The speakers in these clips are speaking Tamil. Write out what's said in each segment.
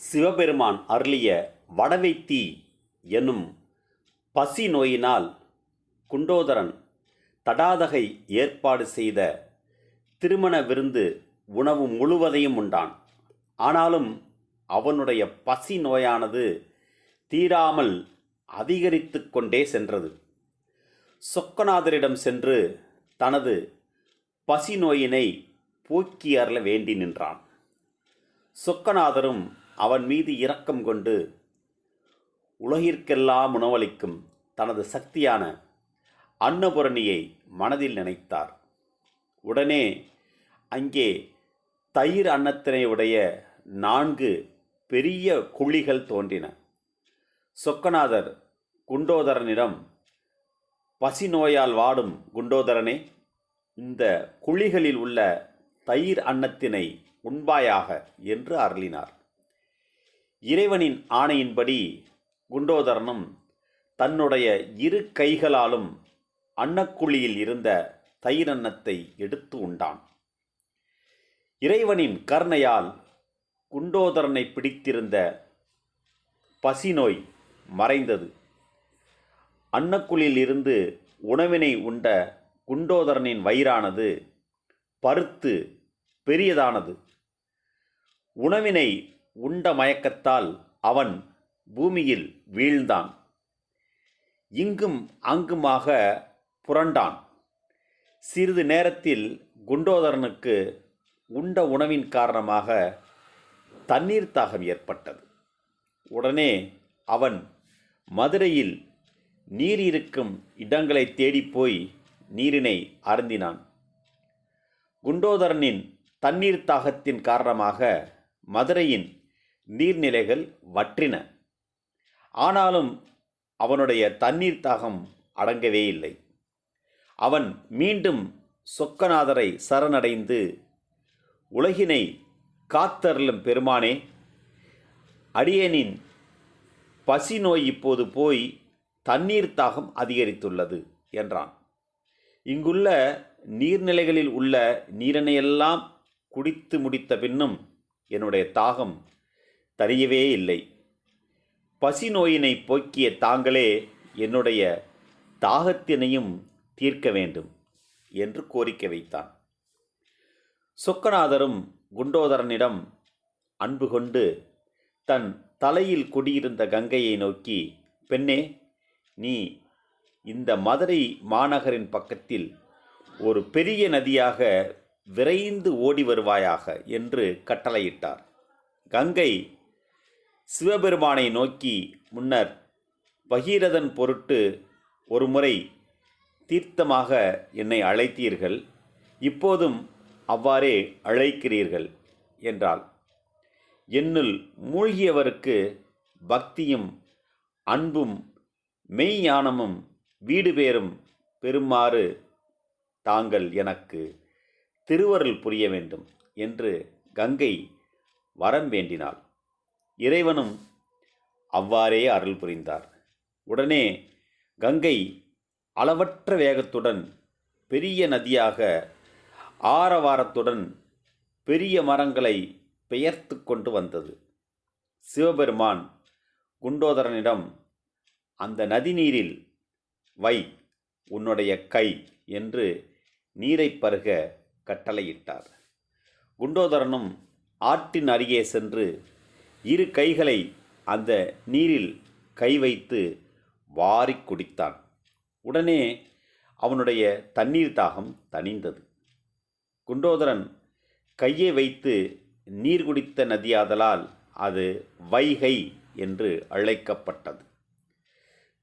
சிவபெருமான் அருளிய வடவைத்தி என்னும் பசி நோயினால் குண்டோதரன் தடாதகை ஏற்பாடு செய்த திருமண விருந்து உணவு முழுவதையும் உண்டான். ஆனாலும் அவனுடைய பசி நோயானது தீராமல் அதிகரித்து கொண்டே சென்றது. சொக்கநாதரிடம் சென்று தனது பசி நோயினை போக்கி அருள வேண்டி நின்றான். சொக்கநாதரும் அவன் மீது இரக்கம் கொண்டு உலகிற்கெல்லாம் உணவளிக்கும் தனது சக்தியான அன்னபூரணியை மனதில் நினைத்தார். உடனே அங்கே தயிர் அன்னத்தினை உடைய நான்கு பெரிய குழிகள் தோன்றின. சொக்கநாதர் குண்டோதரனிடம் பசி நோயால் வாடும் குண்டோதரனே இந்த குழிகளில் உள்ள தயிர் அன்னத்தினை உண்பாயாக என்று அருளினார். இறைவனின் ஆணையின்படி குண்டோதரனும் தன்னுடைய இரு கைகளாலும் அன்னக்குழியில் இருந்த தயிரன்னத்தை எடுத்து உண்டான். இறைவனின் கருணையால் குண்டோதரனை பிடித்திருந்த பசிநோய் மறைந்தது. அன்னக்குழியில் இருந்து உணவினை உண்ட குண்டோதரனின் வயிறானது பருத்து பெரியதானது. உணவினை உண்ட மயக்கத்தால் அவன் பூமியில் வீழ்ந்தான். இங்கும் அங்குமாக புரண்டான். சிறிது நேரத்தில் குண்டோதரனுக்கு உண்ட உணவின் காரணமாக தண்ணீர் தாகம் ஏற்பட்டது. உடனே அவன் மதுரையில் நீர் இருக்கும் இடங்களை தேடிப் போய் நீரினை அருந்தினான். குண்டோதரனின் தண்ணீர் தாகத்தின் காரணமாக மதுரையின் நீர்நிலைகள் வற்றின. ஆனாலும் அவனுடைய தண்ணீர் தாகம் அடங்கவே இல்லை. அவன் மீண்டும் சொக்கநாதரை சரணடைந்து உலகினை காத்தருளும் பெருமானே அடியனின் பசி நோய் இப்போது போய் தண்ணீர் தாகம் அதிகரித்துள்ளது என்றான். இங்குள்ள நீர்நிலைகளில் உள்ள நீரனையெல்லாம் குடித்து முடித்த பின்னும் என்னுடைய தாகம் தரியவே இல்லை. பசி நோயினை போக்கிய தாங்களே என்னுடைய தாகத்தினையும் தீர்க்க வேண்டும் என்று கோரிக்கை வைத்தான். சொக்கநாதரும் குண்டோதரனிடம் அன்பு கொண்டு தன் தலையில் குடியிருந்த கங்கையை நோக்கி பெண்ணே நீ இந்த மதுரை மாநகரின் பக்கத்தில் ஒரு பெரிய நதியாக விரைந்து ஓடி வருவாயாக என்று கட்டளையிட்டார். கங்கை சிவபெருமானை நோக்கி முன்னர் பகீரதன் பொருட்டு ஒருமுறை தீர்த்தமாக என்னை அழைத்தீர்கள் இப்போதும் அவ்வாறே அழைக்கிறீர்கள் என்றாள். என்னுள் மூழ்கியவருக்கு பக்தியும் அன்பும் மெய்ஞானமும் வீடு பேரும் பெறுமாறு தாங்கள் எனக்கு திருவருள் புரிய வேண்டும் என்று கங்கை வரம் வேண்டினாள். இறைவனும் அவ்வாறே அருள் புரிந்தார். உடனே கங்கை அளவற்ற வேகத்துடன் பெரிய நதியாக ஆரவாரத்துடன் பெரிய மரங்களை பெயர்த்து கொண்டு வந்தது. சிவபெருமான் குண்டோதரனிடம் அந்த நதிநீரில் வை உன்னுடைய கை என்று நீரை பருக கட்டளையிட்டார். குண்டோதரனும் ஆற்றின் அருகே சென்று இரு கைகளை அந்த நீரில் கை வைத்து வாரிக் குடித்தான். உடனே அவனுடைய தண்ணீர் தாகம் தணிந்தது. குண்டோதரன் கையை வைத்து நீர் குடித்த நதியாதலால் அது வைகை என்று அழைக்கப்பட்டது.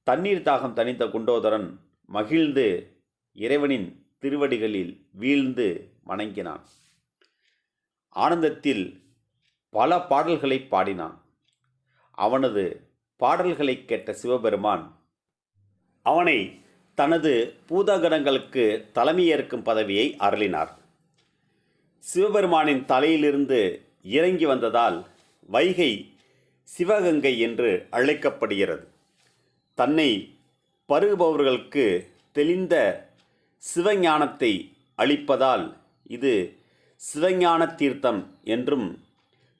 தண்ணீர் தாகம் தணிந்த குண்டோதரன் மகிழ்ந்து இறைவனின் திருவடிகளில் வீழ்ந்து வணங்கினான். ஆனந்தத்தில் பல பாடல்களை பாடினான். அவனது பாடல்களை கேட்ட சிவபெருமான் அவனை தனது பூதகணங்களுக்கு தலைமையேற்கும் பதவியை அருளினார். சிவபெருமானின் தலையிலிருந்து இறங்கி வந்ததால் வைகை சிவகங்கை என்று அழைக்கப்படுகிறது. தன்னை பருகுபவர்களுக்கு தெளிந்த சிவஞானத்தை அளிப்பதால் இது சிவஞான தீர்த்தம் என்றும்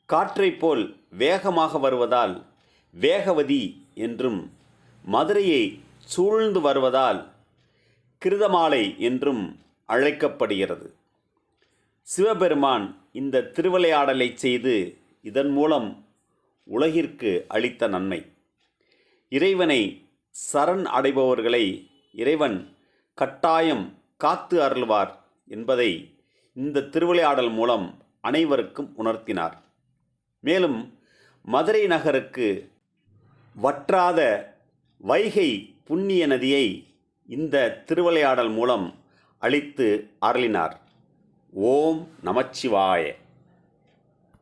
காற்றைப் போல் வேகமாக வருவதால் வேகவதி என்றும் மதுரையை சூழ்ந்து வருவதால் கிருதமாலை என்றும் அழைக்கப்படுகிறது. சிவபெருமான் இந்த திருவிளையாடலை செய்து இதன் மூலம் உலகிற்கு அளித்த நன்மை. இறைவனை சரண் அடைபவர்களை இறைவன் கட்டாயம் காத்து அருள்வார் என்பதை இந்த திருவிளையாடல் மூலம் அனைவருக்கும் உணர்த்தினார். மேலும் மதுரை நகருக்கு வற்றாத வைகை புண்ணிய நதியை இந்த திருவிளையாடல் மூலம் அளித்து அருளினார். ஓம் நமச்சிவாய.